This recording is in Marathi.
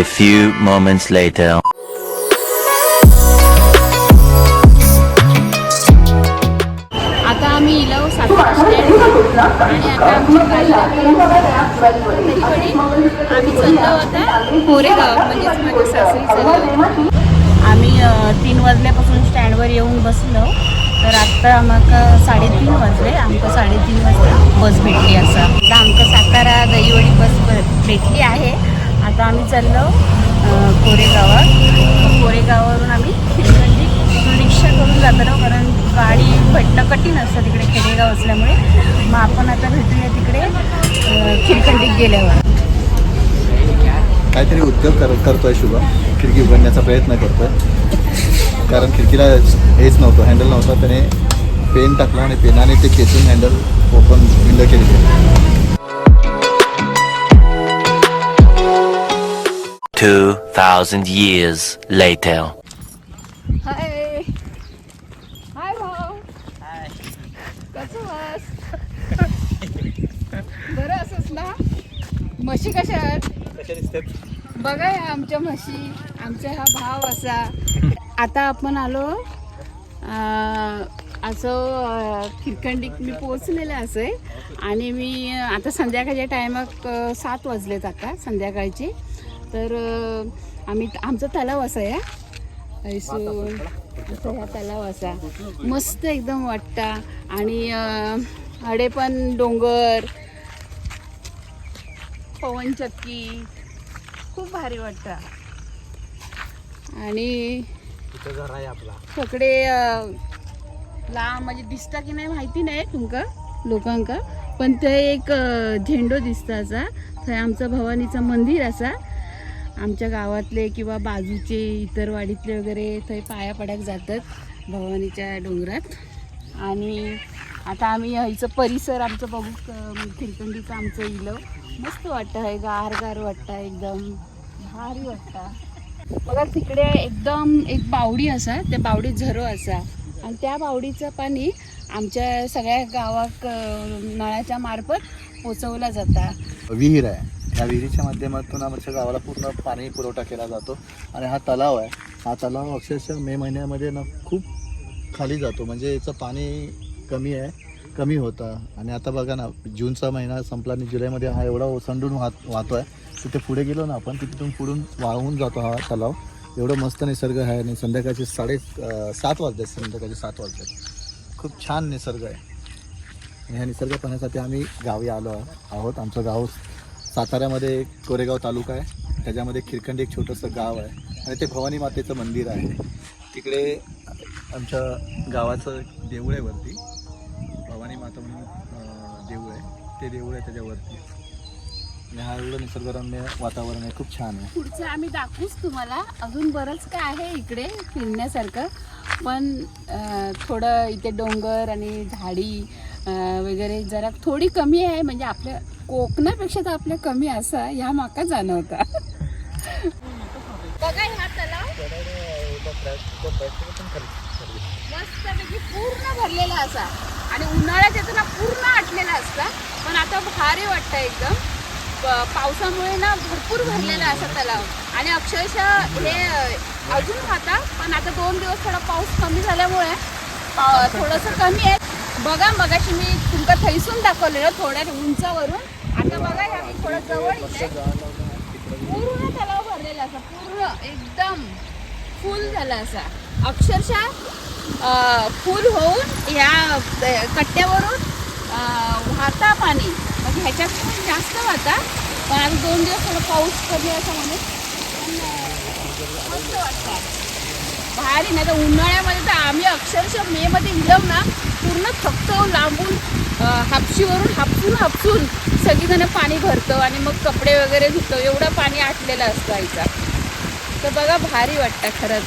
A few moments later. आता आम्ही इलाव सातारा स्टँड आणि आता आमची गाडी लागली. आम्ही चाललो आता कोरेगाव म्हणजेच माझ्या सासरी चाललो आम्ही अ, तीन वाजल्यापासून स्टँडवर येऊन बसलो. तर आत्ता आम्हाला साडेतीन वाजले. आमकां साडेतीन वाजता बस भेटली असा. आता आमकां सातारा दहीवडी बस ब- भेटली आहे. आता आम्ही चाललो कोरेगावात. कोरेगावावरून आम्ही खिरकंडी रिक्षा करून जातो कारण गाडी भेटणं कठीण असतं तिकडे खेडेगाव असल्यामुळे. मग आपण आता भेटूया तिकडे अ, खिरकंडीत गेल्यावर. काहीतरी उद्योग कर करतोय शुभम खिडकी उघडण्याचा प्रयत्न करतोय. कारण खिडकीला हेच नव्हतं हँडल नव्हतं. त्याने पेन टाकला आणि पेनाने ते खेचून हँडल ओपन विंडो केली Two thousand years later. Hi hi भाऊ कसं वास बरं असंच ना? म्हशी कशा आहेत? बघा या आमच्या म्हशी. आमचा हा भाव असा. आता आपण आलो अं, असं अं, खिरकंडीत मी पोचलेलं असं. आहे आणि मी आता संध्याकाळच्या टायमाक अं, सात वाजलेत आता संध्याकाळचे. तर आम्ही आमचा तलाव असा आहे ह्या तलाव असा मस्त एकदम वाटता. आणि हडे पण डोंगर पवनचक्की खूप भारी वाटतं. आणि सगळे लांब म्हणजे दिसता की नाही माहिती नाही तुमका लोकांका पण ते एक झेंडो दिसता असा. थंय आमचं भवानीचं मंदिर असा. आमच्या गावातले किंवा बाजूचे इतर वाडीतले वगैरे थंय पाया पडाक जातात भवानीच्या डोंगरात. आणि आता आम्ही हयचं परिसर आमचं बघू खिरकंडीचं आमचं इलं. मस्त वाटतं आहे गार गार वाटतं एकदम. भारी वाटतं. बघा तिकडे एकदम एक बावडी असा त्या बावडीत झरो असा. आणि त्या बावडीचं पाणी आमच्या सगळ्या गावाक नळाच्या मार्फत पोचवला जाता. विहीर आहे. या विहिरीच्या माध्यमातून आमच्या गावाला पूर्ण पाणी पुरवठा केला जातो आणि हा तलाव आहे. हा तलाव अक्षरशः मे महिन्यामध्ये ना खूप खाली जातो. म्हणजे याचं पाणी कमी आहे कमी होतं. आणि आता बघा ना जूनचा महिना संपला आणि जुलैमध्ये हा एवढा ओसंडून वाहत वाहतो आहे तिथे पुढे गेलो ना आपण तिथून पुढून वाहून जातो हा तलाव. एवढं मस्त निसर्ग आहे आणि संध्याकाळचे साडे सात वाजले संध्याकाळचे सात वाजले खूप छान निसर्ग आहे. आणि ह्या निसर्ग पाहण्यासाठी आम्ही गावी आलो आहोत. आमचं गाव साताऱ्यामध्ये कोरेगाव तालुका आहे. त्याच्यामध्ये खिरखंडी एक छोटंसं गाव आहे. आणि ते भवानी मातेचं मंदिर आहे. तिकडे आमच्या गावाचं देऊळ आहे वरती. भवानी माता म्हणून देऊळ आहे. ते देऊळ आहे त्याच्यावरती. आणि हा एवढं निसर्गरम्य वातावरण आहे. खूप छान आहे. पुढचं आम्ही दाखवूच तुम्हाला. अजून बरंच काय आहे इकडे फिरण्यासारखं. पण थोडं इथे डोंगर आणि झाडी वगैरे जरा थोडी कमी आहे म्हणजे आपल्या कोकणापेक्षा तर आपल्या कमी असा ह्या माका जाणवता. बघा ह्या तलाव. मस्तपैकी पूर्ण भरलेला असा. आणि उन्हाळ्यात येतो ना पूर्ण आटलेला असता. पण आता भारी वाटतं एकदम. पावसामुळे ना भरपूर भरलेला असा तलाव. आणि अक्षरशः हे अजून खाता पण आता दोन दिवस थोडा पाऊस कमी झाल्यामुळे पा- थोडंसं कमी आहे. बघा मगाशी मी तुमका थैसून दाखवलेलं थोड्या उंचावरून. आता बघा ह्या मी थोडं जवळ पूर्ण तलाव भरलेला असा पूर्ण एकदम फुल झाला असा. अक्षरशः फुल होऊन ह्या कट्ट्यावरून वाहता पाणी. म्हणजे ह्याच्यात पण जास्त वाहता पण आज दोन दिवस थोडं पाऊस कमी असा म्हणून. मस्त वाटतं. भारी नाही तर उन्हाळ्यामध्ये तर आम्ही अक्षरशः मेमध्ये गेलो ना लांबून हापशीवरून हापसून हापसून सगळीजणं पाणी भरतो आणि मग कपडे वगैरे धुतो. एवढं पाणी आटलेलं असतं आईचा. तर बघा भारी वाटतं खरंच.